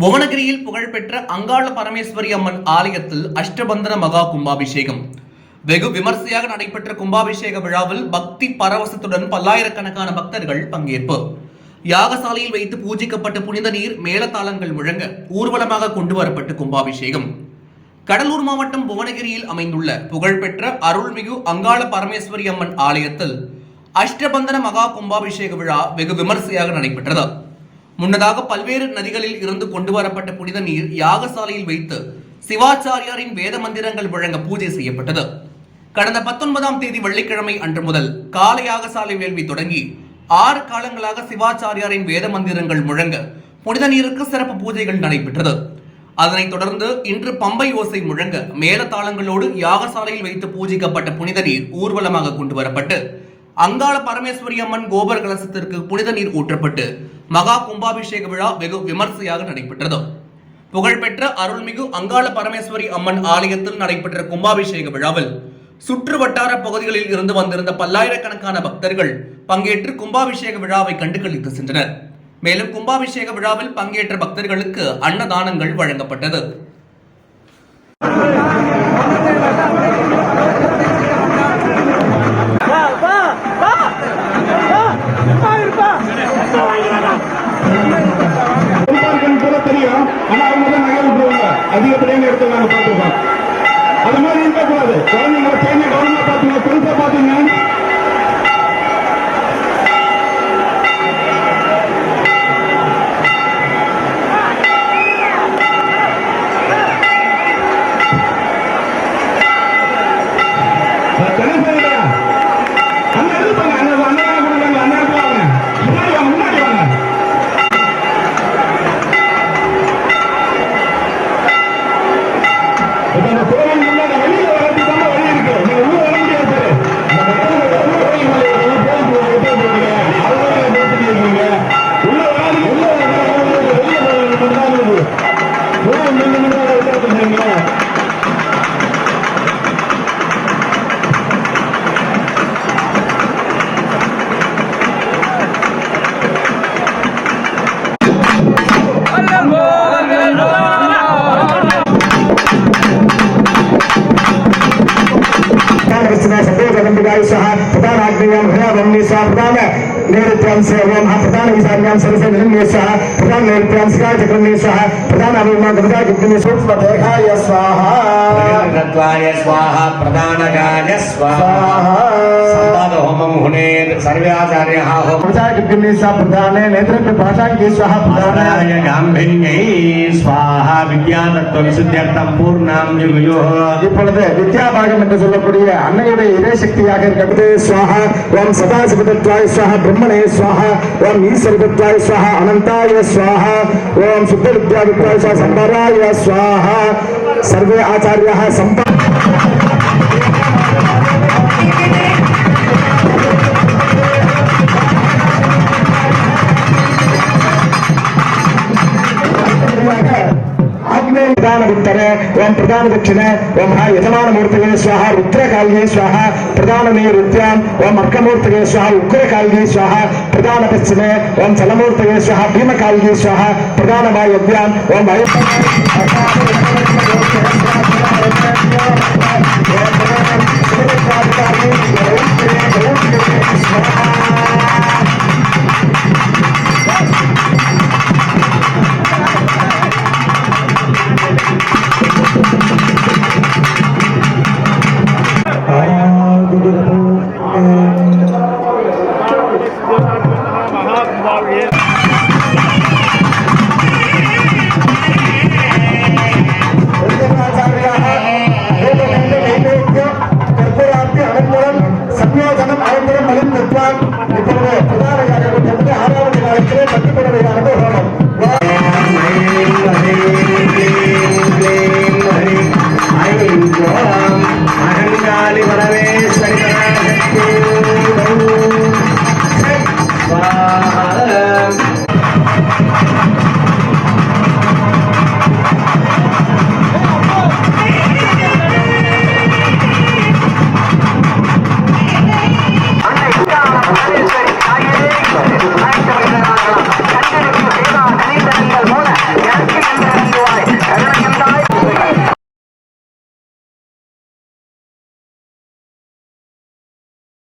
புவனகிரியில் புகழ்பெற்ற அங்காள பரமேஸ்வரி அம்மன் ஆலயத்தில் அஷ்டபந்தன மகா கும்பாபிஷேகம். வெகு விமர்சையாக நடைபெற்ற கும்பாபிஷேக விழாவில் பக்தி பரவசத்துடன் பல்லாயிரக்கணக்கான பக்தர்கள் பங்கேற்பு. யாகசாலையில் வைத்து பூஜிக்கப்பட்ட புனித நீர் மேலத்தாளங்கள் முழங்க ஊர்வலமாக கொண்டு வரப்பட்ட கும்பாபிஷேகம். கடலூர் மாவட்டம் புவனகிரியில் அமைந்துள்ள புகழ்பெற்ற அருள்மிகு அங்காள பரமேஸ்வரி அம்மன் ஆலயத்தில் அஷ்டபந்தன மகா கும்பாபிஷேக விழா வெகு விமர்சையாக நடைபெற்றது. முன்னதாக பல்வேறு நதிகளில் இருந்து கொண்டு வரப்பட்ட புனித நீர் யாகசாலையில் வைத்து சிவாச்சாரியாரின் வேத மந்திரங்கள் வழங்க பூஜை செய்யப்பட்டது. கடந்த பத்தொன்பதாம் தேதி வெள்ளிக்கிழமை அன்று முதல் கால யாகசாலை வேள்வி தொடங்கி ஆறு காலங்களாக சிவாச்சாரியாரின் வேத மந்திரங்கள் முழங்க புனித நீருக்கு சிறப்பு பூஜைகள் நடைபெற்றது. அதனைத் தொடர்ந்து இன்று பம்பை ஓசை முழங்க மேலதாளங்களோடு யாகசாலையில் வைத்து பூஜிக்கப்பட்ட புனித நீர் ஊர்வலமாக கொண்டு வரப்பட்டு அங்காள பரமேஸ்வரி அம்மன் கோபர் கலசத்திற்கு புனித நீர் ஊற்றப்பட்டு மகா கும்பாபிஷேக விழா வெகு விமர்சையாக நடைபெற்றது. புகழ்பெற்ற அருள்மிகு அங்காள பரமேஸ்வரி அம்மன் ஆலயத்தில் நடைபெற்ற கும்பாபிஷேக விழாவில் சுற்று வட்டார பகுதிகளில் இருந்து வந்திருந்த பல்லாயிரக்கணக்கான பக்தர்கள் பங்கேற்று கும்பாபிஷேக விழாவை கண்டுகளித்து சென்றனர். மேலும் கும்பாபிஷேக விழாவில் பங்கேற்ற பக்தர்களுக்கு அன்னதானங்கள் வழங்கப்பட்டது. போல தெரியும் ஆனா அவங்க தான் நகை அதிகப்படியான இடத்துல நாங்க பார்த்துருக்கோம் அது மாதிரி இருக்கக்கூடாது. குழந்தைங்களை सभु प्रधान आदमी साहब प्रधान आग्नेयं हयावन्नि सह प्रधान नैऋत्यां सेवं प्रधान ईशान्यां सरसे निलम्य सह प्रधान नैऋत्यां सिकाय चक्रम्य सह प्रधान अभिमा गमदा गिद्धि सूक्ष्म देहाय स्वाहा प्रधानत्वाय स्वाहा प्रधानगाय स्वाहा संवाद होमं हुने सर्वे आचार्याः होम गमदा गिद्धि सह प्रधान नेत्र भाषा की स्वाहा प्रधान प्रधानाय गाम्भीर्यै स्वाहा विद्यातत्त्व विशुद्ध्यर्थं पूर्णां युगयोः இப்பொழுது வித்யாபாகம் என்று சொல்லக்கூடிய அன்னையுடைய இறை சக்தியாக இருக்கிறது சுவாஹா ஓம் சதாசிவதத்வாய சுவாஹா பிரம்மணே சுவாஹா ஓம் ஈஸ்வரதத்வாய சுவாஹா அனந்தாய சுவாஹா ஓம் சுத்த வித்யாவித்வாய சுவாஹா சம்பராய சுவாஹா सर्वे आचार्य संपन्न प्रधान यजमान मूर्त स्वाह रुद्रकाले स्वाह प्रधान नेुद्रम ओम अक्मूर्त प्रधान दक्षिण ओम चलमूर्त प्रधान वायव्याम Thank you.